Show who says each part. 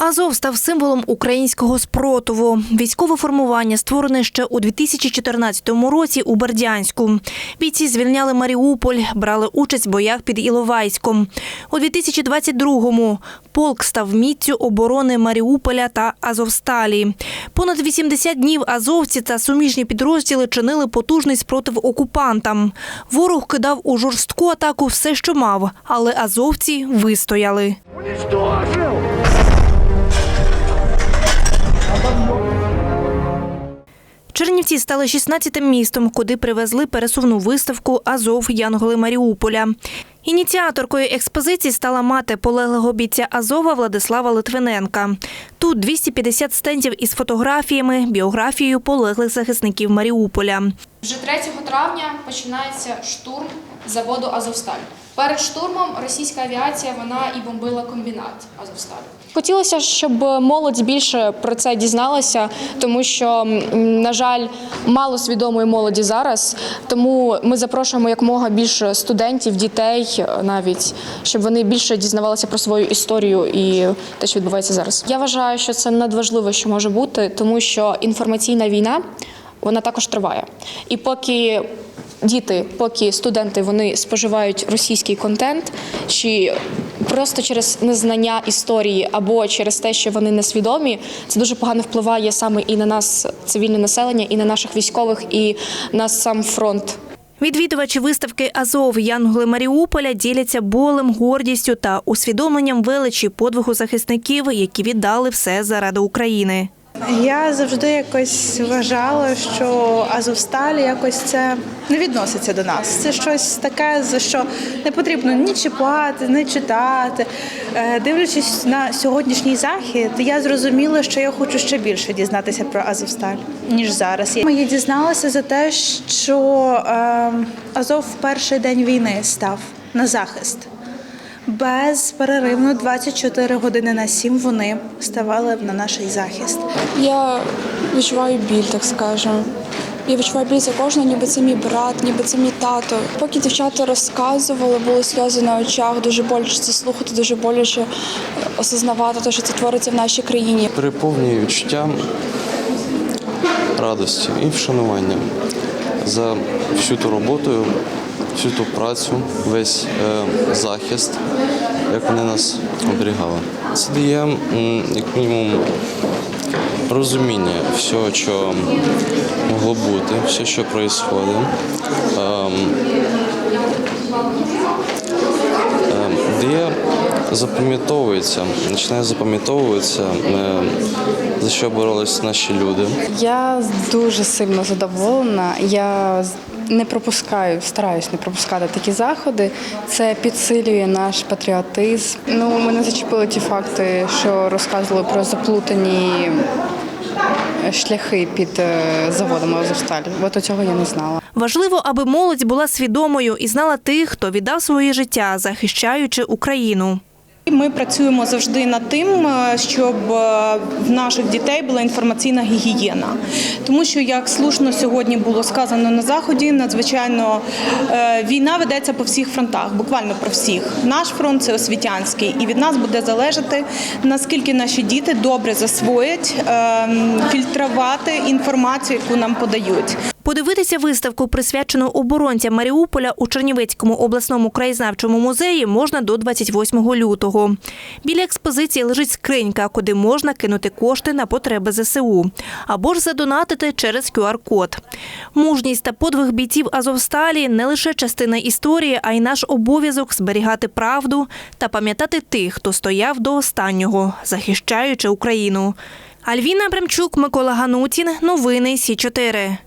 Speaker 1: Азов став символом українського спротиву. Військове формування створене ще у 2014 році у Бердянську. Бійці звільняли Маріуполь, брали участь в боях під Іловайськом. У 2022-му полк став міцю оборони Маріуполя та Азовсталі. Понад 80 днів азовці та суміжні підрозділи чинили потужний спротив окупантам. Ворог кидав у жорстку атаку все, що мав, але азовці вистояли. Чернівці стали 16-тим містом, куди привезли пересувну виставку Азов Янголи Маріуполя. Ініціаторкою експозиції стала мати полеглого бійця Азова Владислава Литвиненка. Тут 250 стендів із фотографіями, біографією полеглих захисників Маріуполя.
Speaker 2: Вже 3 травня починається штурм заводу Азовсталь. Перед штурмом російська авіація вона і бомбила комбінат Азовсталь. Хотілося, щоб молодь більше про це дізналася, тому що, на жаль, мало свідомої молоді зараз. Тому ми запрошуємо якомога більше студентів, дітей е, навіть, щоб вони більше дізнавалися про свою історію і те, що відбувається зараз. Я вважаю, що це надважливо, що може бути, тому що інформаційна війна вона також триває. І поки діти, поки студенти вони споживають російський контент, чи просто через незнання історії або через те, що вони несвідомі, це дуже погано впливає саме і на нас, цивільне населення, і на наших військових, і на сам фронт.
Speaker 1: Відвідувачі виставки Азов Янголи Маріуполя діляться болем, гордістю та усвідомленням величі подвигу захисників, які віддали все заради України.
Speaker 3: Я завжди якось вважала, що Азовсталь якось це не відноситься до нас. Це щось таке, за що не потрібно ні чіпати, ні читати. Е, Дивлячись на сьогоднішній захід, я зрозуміла, що я хочу ще більше дізнатися про Азовсталь, ніж зараз. Я дізналася за те, що е, Азов в перший день війни став на захист. Безперервно 24 години на 7 вони ставали на наш захист.
Speaker 4: Я відчуваю біль, так скажемо. Я відчуваю біль за кожного, ніби це мій брат, ніби це мій тато. Поки дівчата розказували, були сльози на очах, дуже боляче це слухати, дуже боляче осознавати те, що це твориться в нашій країні.
Speaker 5: переповнює відчуття радості і вшанування за всю ту роботу, всю ту працю, весь е, захист, як вони нас оберігали. Це дає як мінімум розуміння всього, що могло бути, все, що відбувається. Запам'ятовується, починає запам'ятовуватися, е, за що боролись наші люди.
Speaker 6: Я дуже сильно задоволена. Я не пропускаю, стараюсь не пропускати такі заходи. Це підсилює наш патріотизм. Ну, мене зачепили ті факти, що розказували про заплутані е, шляхи під е, заводом Азовсталь. От цього я не знала.
Speaker 1: Важливо, аби молодь була свідомою і знала тих, хто віддав своє життя, захищаючи Україну.
Speaker 7: Ми працюємо завжди над тим, е, щоб е, в наших дітей була інформаційна гігієна, тому що, як слушно сьогодні було сказано на заході, надзвичайно е, війна ведеться по всіх фронтах, буквально про всіх. Наш фронт це освітянський, і від нас буде залежати наскільки наші діти добре засвоять е, фільтрувати інформацію, яку нам подають.
Speaker 1: Подивитися виставку, присвячену оборонцям Маріуполя у Чернівецькому обласному краєзнавчому музеї, можна до 28 лютого. Біля експозиції лежить скринька, куди можна кинути кошти на потреби ЗСУ або ж задонатити через QR-код. Мужність та подвиг бійців Азовсталі не лише частина історії, а й наш обов'язок зберігати правду та пам'ятати тих, хто стояв до останнього, захищаючи Україну. Альвіна Бремчук, Микола Ганутін. Новини Сі 4